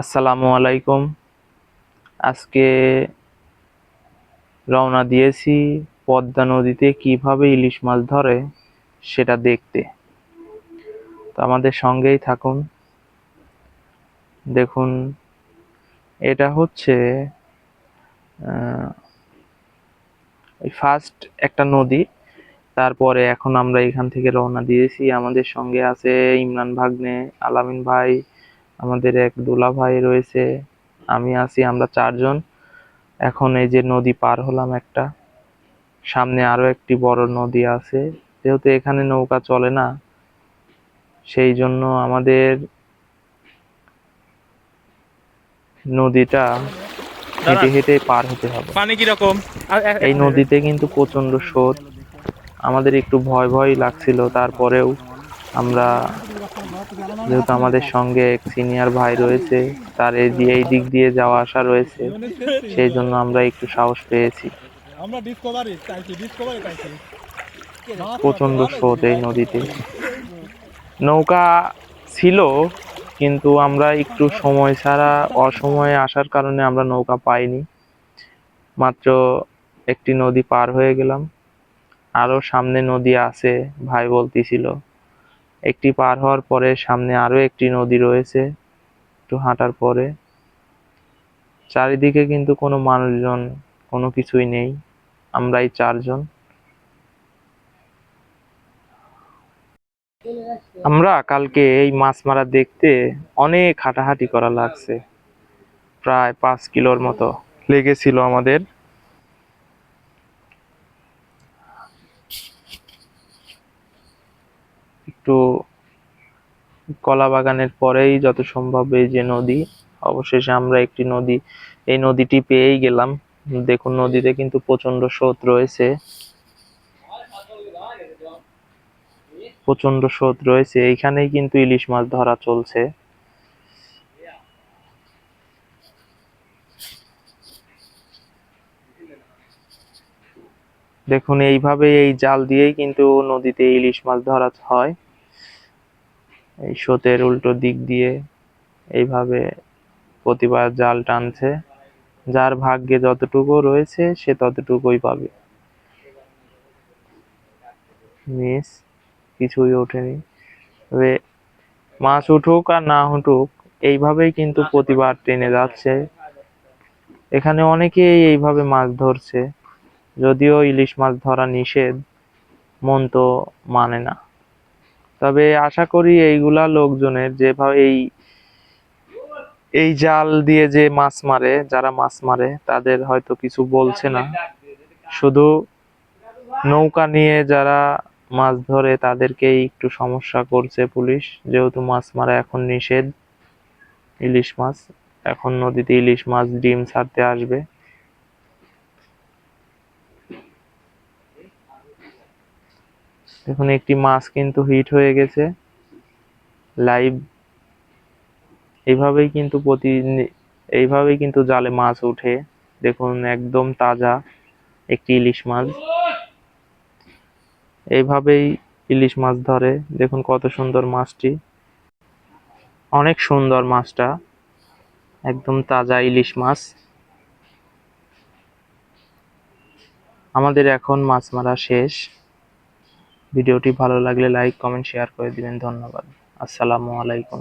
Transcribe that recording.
আসসালামু আলাইকুম। আজকে রওনা দিয়েছি পদ্মা নদীতে কীভাবে ইলিশ মাছ ধরে সেটা দেখতে। তো আমাদের সঙ্গেই থাকুন। দেখুন, এটা হচ্ছে ফার্স্ট একটা নদী। তারপরে এখন আমরা এখান থেকে রওনা দিয়েছি। আমাদের সঙ্গে আছে ইমরান ভাগ্নে, আলামিন ভাই আমাদের এক দুলা ভাই রয়েছে আমি আছি আমরা চারজন। এখন এই যে নদী পার হলাম একটা সামনে আরও একটি বড় নদী আছে। যেহেতু এখানে নৌকা চলে না সেই জন্য আমাদের নদীটা হেঁটে হেঁটে পার হতে হবে। পানি কীরকম? এই নদীতে কিন্তু প্রচণ্ড স্রোত। আমাদের একটু ভয় ভয় লাগছিল তারপরেও আমরা যেহেতু আমাদের সঙ্গে এক সিনিয়র ভাই রয়েছে তার এই এই দিক দিয়ে যাওয়া আসা রয়েছে সেই জন্য আমরা একটু সাহস পেয়েছি। প্রচণ্ড স্রোত এই নদীতে। নৌকা ছিল কিন্তু আমরা একটু সময় ছাড়া অসময়ে আসার কারণে আমরা নৌকা পাইনি। মাত্র একটি নদী পার হয়ে গেলাম। আরও সামনে নদী আছে ভাই বলতেছিল। একটি পার হওয়ার পরে সামনে আরও একটি নদী রয়েছে, একটু হাঁটার পরে। চারিদিকে কিন্তু কোনো মানুষজন, কোনো কিছুই নেই, আমরাই চারজন। আমরা কালকে এই মাছ মারা দেখতে অনেক হাঁটাহাঁটি করা লাগছে, প্রায় পাঁচ কিলোর মতো লেগেছিল আমাদের। একটু কলা বাগানের পরেই যত সম্ভব এই যে নদী, অবশেষে আমরা একটি নদী, এই নদীটি পেয়েই গেলাম। দেখুন, নদীতে কিন্তু প্রচণ্ড স্রোত রয়েছে। প্রচণ্ড স্রোত রয়েছে। এইখানেই কিন্তু ইলিশ মাছ ধরা চলছে। দেখুন, এইভাবে এই জাল দিয়েই কিন্তু নদীতে ইলিশ মাছ ধরা হয়। এই স্রোতের উল্টো দিক দিয়ে এইভাবে প্রতিবার জাল টানছে। যার ভাগ্যে যতটুকু রয়েছে, সে ততটুকুই পাবে। মিস, কিছুই ওঠেনি। তবে মাছ উঠুক আর না উঠুক, এইভাবেই কিন্তু প্রতিবার টেনে যাচ্ছে। এখানে অনেকেই এইভাবে মাছ ধরছে, যদিও ইলিশ মাছ ধরা নিষেধ, মন তো মানে না। তবে আশা করি এইগুলা লোকজনের যেভাবে এই এই জাল দিয়ে যে মাছ মারে, যারা মাছ মারে, তাদের হয়তো কিছু বলছে না। শুধু নৌকা নিয়ে যারা মাছ ধরে, তাদেরকেই একটু সমস্যা করছে পুলিশ। যেহেতু মাছ মারা এখন নিষেধ, ইলিশ মাছ। এখন নদীতে ইলিশ মাছ ডিম ছাড়তে আসবে। দেখুন একটি মাছ কিন্তু হিট হয়ে গেছে। লাইভ এইভাবেই কিন্তু প্রতি এইভাবেই কিন্তু জালে মাছ ওঠে। দেখুন, একদম তাজা একটি ইলিশ মাছ। এইভাবেই ইলিশ মাছ ধরে। দেখুন কত সুন্দর মাছটি। অনেক সুন্দর মাছটা। একদম তাজা ইলিশ মাছ। আমাদের এখন মাছ মারা শেষ। ভিডিওটি ভালো লাগলে লাইক কমেন্ট শেয়ার করে দিবেন। ধন্যবাদ। আসসালামু আলাইকুম।